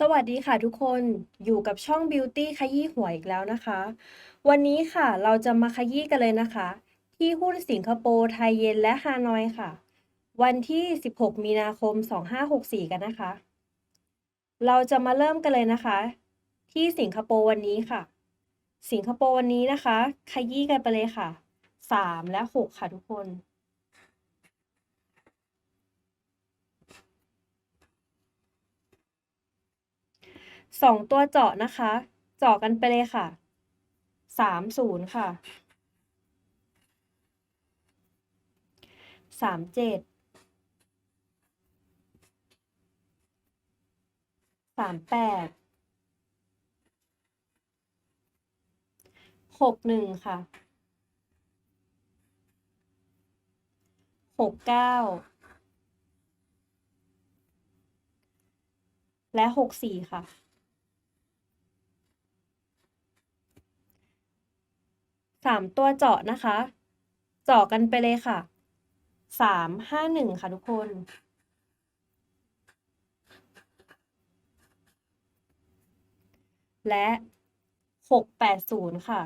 สวัสดีค่ะทุกคนอยู่กับช่อง Beauty ขยี้หวยอีกแล้วนะคะ วันนี้ค่ะเราจะมาขยี้กันเลยนะคะ ที่หุ้นสิงคโปร์ไทยเย็นและฮานอยค่ะ วันที่ 16 มีนาคม 2564 กันนะคะ เราจะมาเริ่มกันเลยนะคะ ที่สิงคโปร์วันนี้ค่ะ สิงคโปร์วันนี้นะคะ ขยี้กันไปเลยค่ะ 3 และ 6 ค่ะทุกคน สองตัวเจาะนะคะ เจาะกันไปเลยค่ะสามศูนย์ค่ะสามเจ็ดสามแปดหกหนึ่งค่ะหกเก้าและหกสี่ค่ะ สามตัวเจาะนะคะ เจาะกันไปเลยค่ะสามห้าหนึ่งค่ะทุกคน และหกแปดศูนย์ค่ะ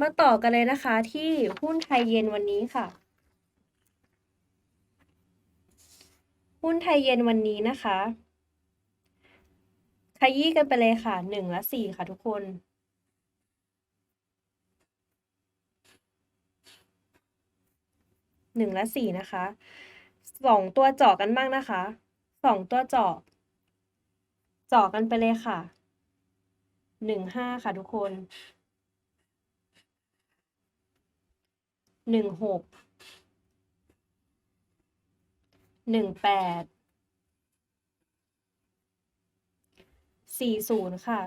มาต่อกันเลยนะคะที่หุ้นไทยเย็นวันนี้ค่ะ หุ้นไทยเย็นวันนี้นะคะ ขยี้กันไปเลยค่ะหนึ่งและสี่ค่ะทุกคนหนึ่งและสี่นะคะสองตัวเจาะกันบ้างนะคะสองตัวเจาะเจาะกันไปเลยค่ะหนึ่งห้าค่ะทุกคนหนึ่งหก หนึ่งแปดสี่ศูนย์ค่ะ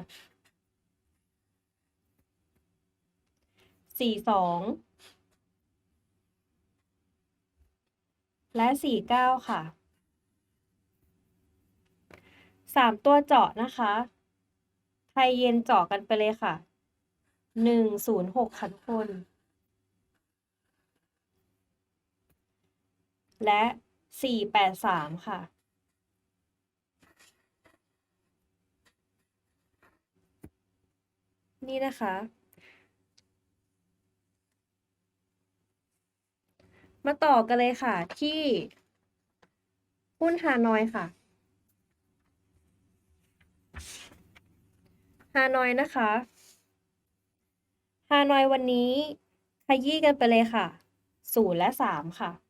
สี่สองและสี่เก้าค่ะสามตัวเจาะนะคะ ไทยเย็นเจาะกันไปเลยค่ะหนึ่งศูนย์หกค่ะทุกคน และ สี่แปดสามค่ะ นี่นะคะ มาต่อกันเลยค่ะที่หุ้นฮานอยค่ะฮานอยนะคะฮานอยวันนี้ขยี้กันไปเลยค่ะศูนย์และสามค่ะ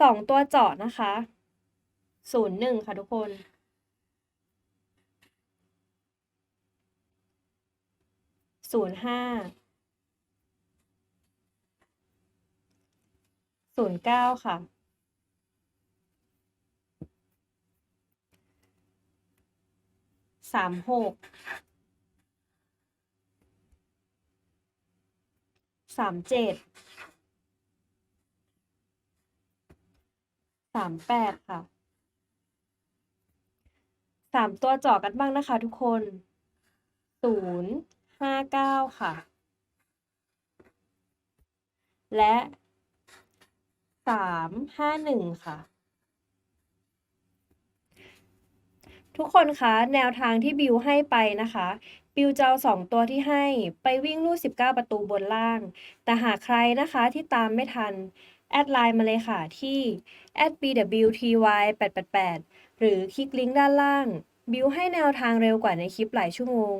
สองตัวเจาะนะคะศูนย์หนึ่งค่ะทุกคน ศูนย์ห้า ศูนย์เก้าค่ะ สามหก สามเจ็ด สามแปดค่ะสามตัวเจาะกันบ้างนะคะทุกคนศูนย์ห้าเก้าค่ะ และสามห้าหนึ่งค่ะ ทุกคนคะแนวทางที่บิวให้ไปนะคะบิวจะเอาสองตัวที่ให้ไปวิ่งลู่19 ประตูบนล่าง แต่หากใครนะคะที่ตามไม่ทัน แอดไลน์มาเลยค่ะที่ @bwty888 หรือคลิกลิงก์ด้านล่าง บิวให้แนวทางเร็วกว่าในคลิปหลายชั่วโมง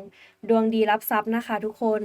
ดวงดีรับทรัพย์นะคะทุกคน